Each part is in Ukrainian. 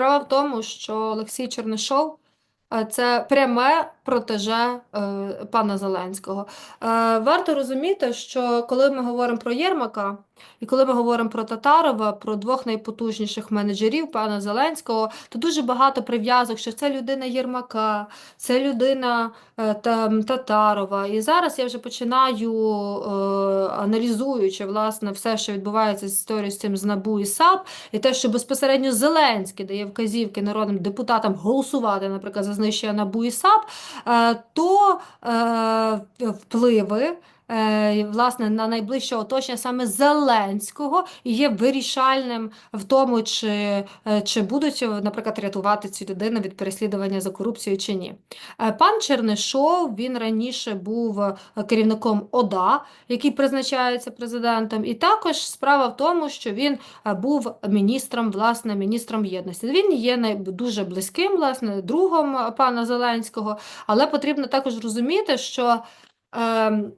Справа в тому, що Олексій Чернишов е, це пряме протеже е, пана Зеленського. Е, Варто розуміти, що коли ми говоримо про Єрмака і коли ми говоримо про Татарова, про двох найпотужніших менеджерів пана Зеленського, то дуже багато прив'язок, що це людина Єрмака, це людина е, там, Татарова. І зараз я вже починаю, е, аналізуючи власне все, що відбувається з історією з цим з НАБУ і САП, і те, що безпосередньо Зеленський дає вказівки народним депутатам голосувати, наприклад, за знищення НАБУ і САП, е, то впливи. Е, Власне, на найближче оточення саме Зеленського є вирішальним в тому, чи, е, чи будуть, наприклад, рятувати цю людину від переслідування за корупцію чи ні. Е, Пан Чернишов він раніше був керівником ОДА, який призначається президентом, і також справа в тому, що він був міністром, власне, міністром єдності. Він є дуже близьким, власне, другом пана Зеленського, але потрібно також розуміти, що. ем,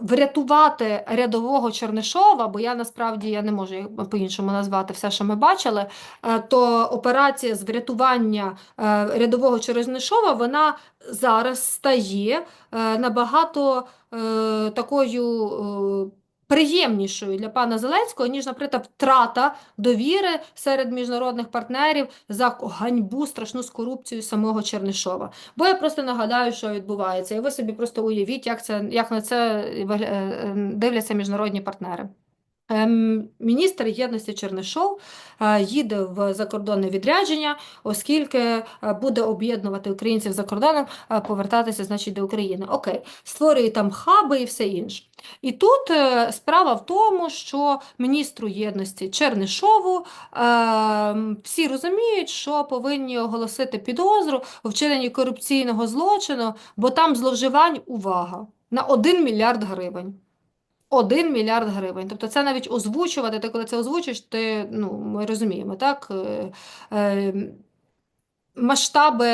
Врятувати рядового Чернишова, бо я насправді я не можу по-іншому назвати все, що ми бачили, е, то операція з врятування е, рядового Чернишова, вона зараз стає е, набагато е, такою е, приємнішою для пана Зеленського, ніж, наприклад, втрата довіри серед міжнародних партнерів за ганьбу страшну з корупцією самого Чернишова. Бо я просто нагадаю, що відбувається, і ви собі просто уявіть, як це, як на це е, дивляться міжнародні партнери. Ем, Міністр єдності Чернишов е, їде в закордонне відрядження, оскільки е, буде об'єднувати українців за кордоном, е, повертатися, значить, до України. Окей, створює там хаби і все інше. І тут справа в тому, що міністру єдності Чернишову всі розуміють, що повинні оголосити підозру у вчиненні корупційного злочину, бо там зловживань, увага, на 1 мільярд гривень. 1 мільярд гривень. Тобто це навіть озвучувати, ти коли це озвучиш, ти, ну, ми розуміємо, так? Е, е, масштаби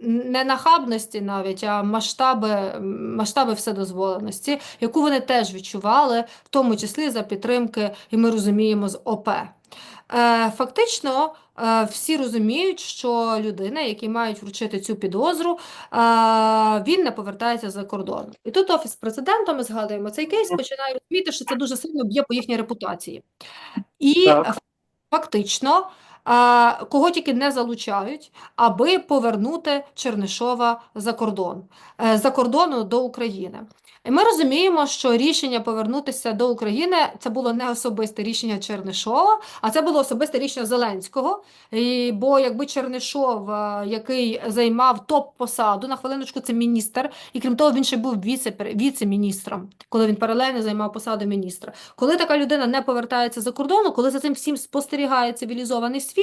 не нахабності навіть, а масштаби, масштаби вседозволеності, яку вони теж відчували, в тому числі за підтримки, і ми розуміємо, з ОП. Е, Фактично, е, всі розуміють, що людина, які мають вручити цю підозру, е, він не повертається за кордон. І тут Офіс президента, ми згадуємо цей кейс, починає розуміти, що це дуже сильно б'є по їхній репутації. І Так. фактично, кого тільки не залучають, аби повернути Чернишова за кордон, е, за кордону до України. І ми розуміємо, що рішення повернутися до України це було не особисте рішення Чернишова, а це було особисте рішення Зеленського. І, бо якби Чернишов, е, який займав топ-посаду, на хвилиночку це міністр, і крім того, він ще був віце, віце-міністром, коли він паралельно займав посаду міністра. Коли така людина не повертається за кордону, коли за цим всім спостерігає цивілізований світ,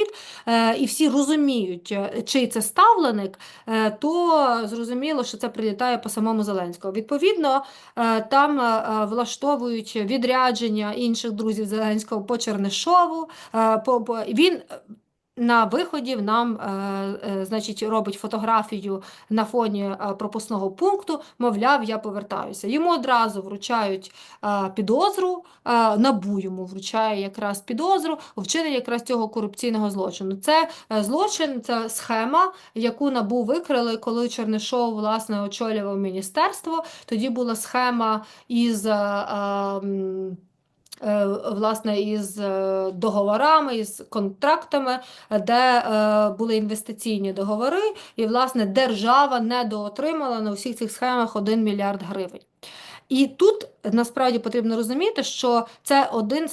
е, і всі розуміють, е, чий це ставленик, е, то зрозуміло, що це прилітає по самому Зеленському. Відповідно, там влаштовують відрядження інших друзів Зеленського по Чернишову. по, по, він на виході нам, е, е, значить, робить фотографію на фоні е, пропускного пункту, мовляв, я повертаюся. Йому одразу вручають підозру, НАБУ йому вручає якраз підозру у вчиненні якраз цього корупційного злочину. Це злочин, це схема, яку НАБУ викрили, коли Чернишов, власне, очолював міністерство. Тоді була схема із. Е, Власне, із е, договорами, із контрактами, де е, були інвестиційні договори, і власне держава недоотримала на усіх цих схемах 1 мільярд гривень. І тут насправді потрібно розуміти, що це один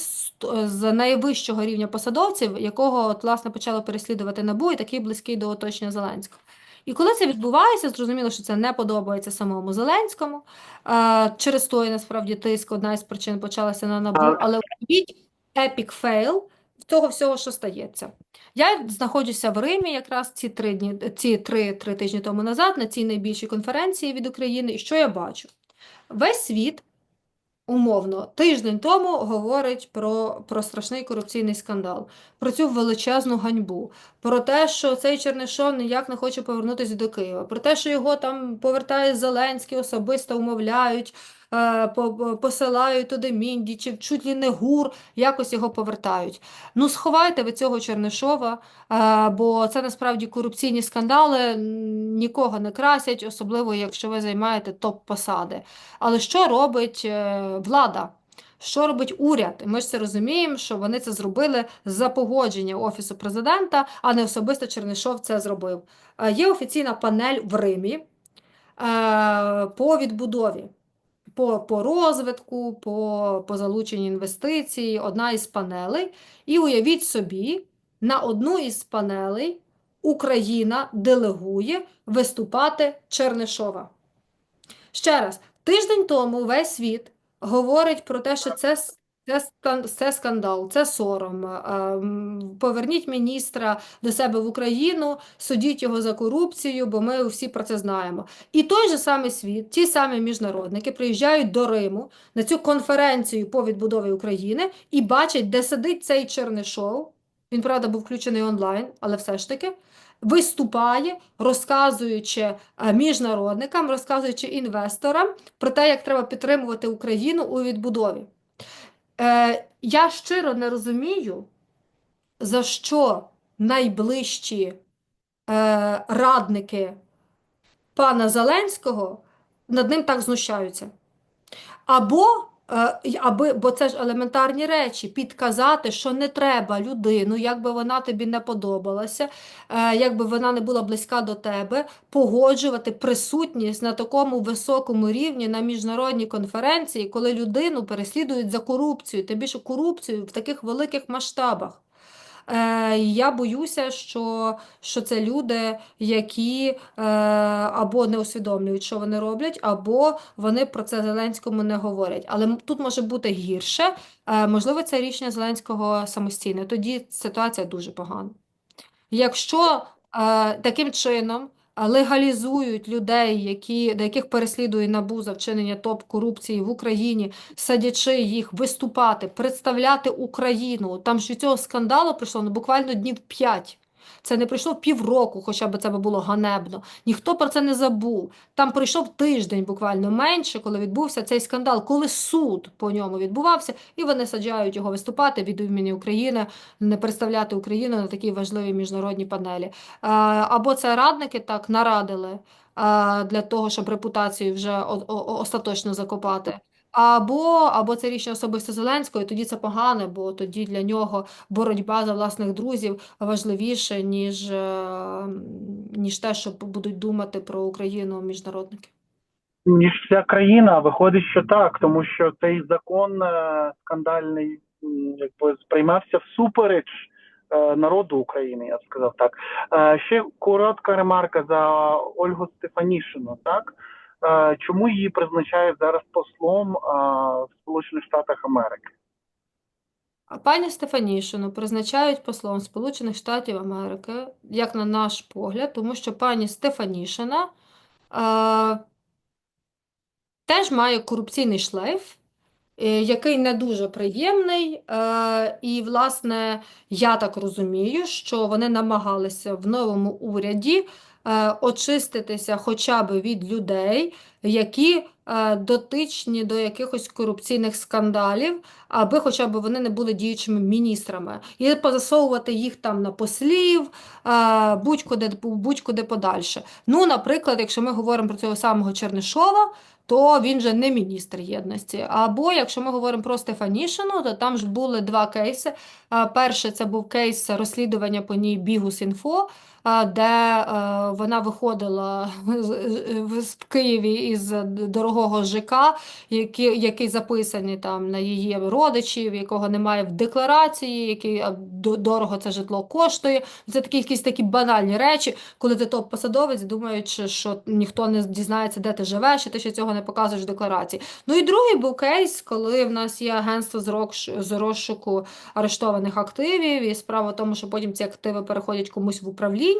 з найвищого рівня посадовців, якого от, власне почало переслідувати НАБУ, і такий близький до оточення Зеленського. І коли це відбувається, зрозуміло, що це не подобається самому Зеленському. Е, через той насправді тиск одна із причин почалася на НАБУ, але уявіть епік фейл цього всього, що стається. Я знаходжуся в Римі якраз ці три дні, ці три, три тижні тому назад на цій найбільшій конференції від України. І що я бачу? Весь світ, умовно, тиждень тому говорить про, про страшний корупційний скандал, про цю величезну ганьбу, про те, що цей Чернишов ніяк не хоче повернутися до Києва, про те, що його там повертає Зеленський, особисто умовляють. Е, по- по- посилають туди міндічів, чуть ли не гур, якось його повертають. Ну, сховайте ви цього Чернишова, е, бо це насправді корупційні скандали нікого не красять, особливо якщо ви займаєте топ-посади. Але що робить е, влада? Що робить уряд? Ми ж це розуміємо, що вони це зробили за погодження Офісу президента, а не особисто Чернишов це зробив. Є офіційна панель в Римі по відбудові, по, по розвитку, по, по залученню інвестицій, одна із панелей. І уявіть собі, на одну із панелей Україна делегує виступати Чернишова. Ще раз, тиждень тому весь світ говорить про те, що це, це, скан- це скандал, це сором. Ем, Поверніть міністра до себе в Україну, судіть його за корупцію, бо ми всі про це знаємо. І той же самий світ, ті самі міжнародники приїжджають до Риму на цю конференцію по відбудові України і бачать, де сидить цей Чернишов. Він, правда, був включений онлайн, але все ж таки виступає, розказуючи е, міжнародникам, розказуючи інвесторам про те, як треба підтримувати Україну у відбудові. Е, я щиро не розумію, за що найближчі е, радники пана Зеленського над ним так знущаються. Або, аби, бо це ж елементарні речі, підказати, що не треба людину, якби вона тобі не подобалася, якби вона не була близька до тебе, погоджувати присутність на такому високому рівні на міжнародній конференції, коли людину переслідують за корупцію, тим більше корупцію в таких великих масштабах. Е, я боюся, що, що це люди, які е, або не усвідомлюють, що вони роблять, або вони про це Зеленському не говорять. Але тут може бути гірше. Е, можливо, це рішення Зеленського самостійне. Тоді ситуація дуже погана. Якщо таким чином легалізують людей, які, до яких переслідує НАБУ за вчинення топ-корупції в Україні, садячи їх виступати, представляти Україну, там ж від цього скандалу прийшло ну, буквально днів 5. Це не пройшло півроку, хоча б це було ганебно. Ніхто про це не забув. Там пройшов тиждень, буквально менше, коли відбувся цей скандал, коли суд по ньому відбувався, і вони саджають його виступати від імені України, не представляти Україну на такій важливій міжнародній панелі. Е, Або це радники так нарадили е, для того, щоб репутацію вже остаточно закопати. Або, або це рішення особисто Зеленського, і тоді це погане, бо тоді для нього боротьба за власних друзів важливіше, ніж, е, ніж те, що будуть думати про Україну міжнародники. ніж вся країна. Виходить, що так, тому що цей закон е, скандальний якби сприймався всупереч е, народу України, я б сказав так. Ще коротка ремарка за Ольгу Стефанішину. Так чому її призначають зараз послом е, в Сполучених Штатах Америки? Пані Стефанішину призначають послом Сполучених Штатів Америки, як на наш погляд, тому що пані Стефанішина е, теж має корупційний шлейф, е, який не дуже приємний. Е, і, власне, я так розумію, що вони намагалися в новому уряді е, очиститися хоча б від людей, які е, дотичні до якихось корупційних скандалів, аби хоча б вони не були діючими міністрами, і позасовувати їх там на послів, е, будь-куди, будь-куди подальше. Ну, наприклад, якщо ми говоримо про цього самого Чернишова, то він же не міністр єдності. Або якщо ми говоримо про Стефанішину, то там ж були два кейси. Перше, це був кейс розслідування по ній Бігус.Інфо, де е, вона виходила в Києві із дорогого ЖК, який, який записаний там на її родичів, якого немає в декларації, який до- дорого це житло коштує. Це такі якісь такі банальні речі, коли ти топ-посадовець, думаючи, що ніхто не дізнається, де ти живеш, і ти ще цього не показуєш в декларації. Ну і другий був кейс, коли в нас є агентство з розшуку арештованих активів, і справа в тому, що потім ці активи переходять комусь в управління.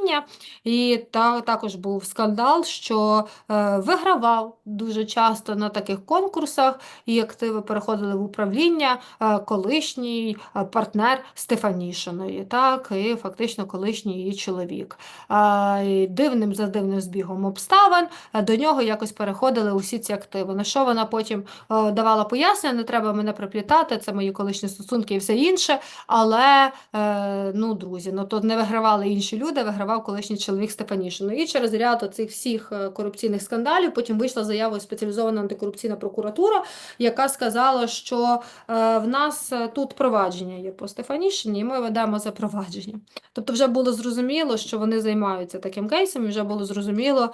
І та, також був скандал, що е, вигравав дуже часто на таких конкурсах, і активи переходили в управління е, колишній е, партнер Стефанішиної, так, і фактично колишній її чоловік. І дивним за дивним збігом обставин е, до нього якось переходили усі ці активи. На що вона потім е, давала пояснення, не треба мене приплітати, це мої колишні стосунки і все інше. Але, е, ну, друзі, ну то не вигравали інші люди, вигравав колишній чоловік Стефанішин. Ну і через ряд оцих всіх е, корупційних скандалів потім вийшла заявою спеціалізована антикорупційна прокуратура, яка сказала, що е, в нас е, тут провадження є по Стефанішині, і ми ведемо за провадження. Тобто вже було зрозуміло, що вони займаються таким кейсом, і вже було зрозуміло,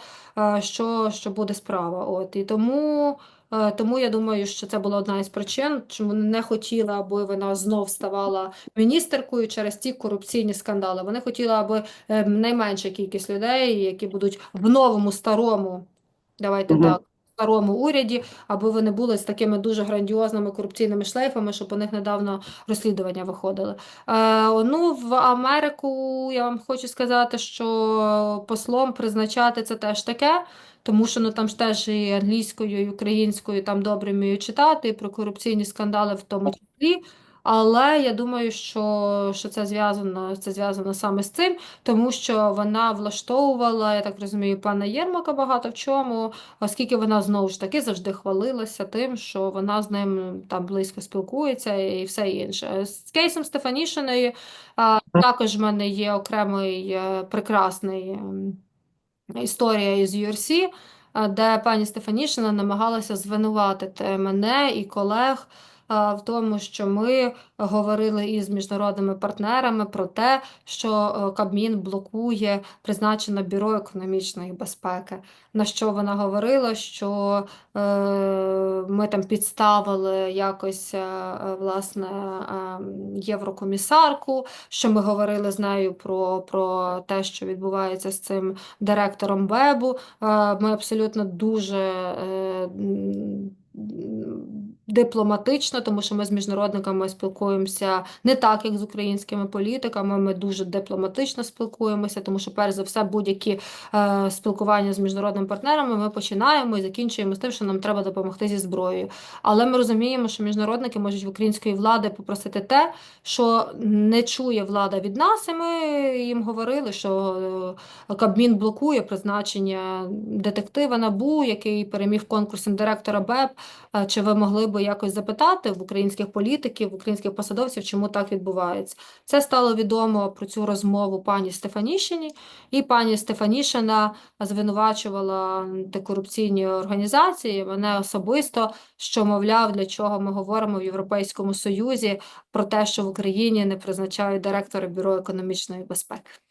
що, що буде справа. От і тому. Е, Тому я думаю, що це була одна із причин, чому не хотіла, аби вона знов ставала міністеркою через ті корупційні скандали. Вони хотіли, аби е, найменша кількість людей, які будуть в новому старому, давайте Мгм. так, старому уряді, аби вони були з такими дуже грандіозними корупційними шлейфами, щоб у них недавно розслідування виходили. Е, ну, в Америку я вам хочу сказати, що послом призначати це теж таке. Тому що ну там ж теж і англійською, і українською там добре вміють читати, і про корупційні скандали в тому числі. Але я думаю, що, що це зв'язано, це зв'язано саме з цим, тому що вона влаштовувала, я так розумію, пана Єрмака багато в чому, оскільки вона знову ж таки завжди хвалилася тим, що вона з ним там близько спілкується і все інше. З кейсом Стефанішиною також в мене є окремий е, прекрасний. історія із URC, е, де пані Стефанішина намагалася звинуватити мене і колег е, в тому, що ми говорили із міжнародними партнерами про те, що е, Кабмін блокує призначене бюро економічної безпеки. На що вона говорила, що е, ми там підставили якось е, е, власне е, єврокомісарку, що ми говорили з нею про, про те, що відбувається з цим директором Вебу. Е, Ми абсолютно дуже е, дипломатично, тому що ми з міжнародниками спілкуємося не так, як з українськими політиками. Ми дуже дипломатично спілкуємося, тому що, перш за все, будь-які е, спілкування з міжнародними партнерами ми починаємо і закінчуємо з тим, що нам треба допомогти зі зброєю. Але ми розуміємо, що міжнародники можуть в української влади попросити те, що не чує влада від нас, і ми їм говорили, що е, Кабмін блокує призначення детектива НАБУ, який переміг на директора БЕП. Е, Чи ви могли би якось запитати в українських політиків, в українських посадовців, чому так відбувається? Це стало відомо про цю розмову пані Стефанішині, і пані Стефанішина звинувачувала антикорупційні організації, мене особисто, що, мовляв, для чого ми говоримо в Європейському Союзі про те, що в Україні не призначають директора Бюро економічної безпеки.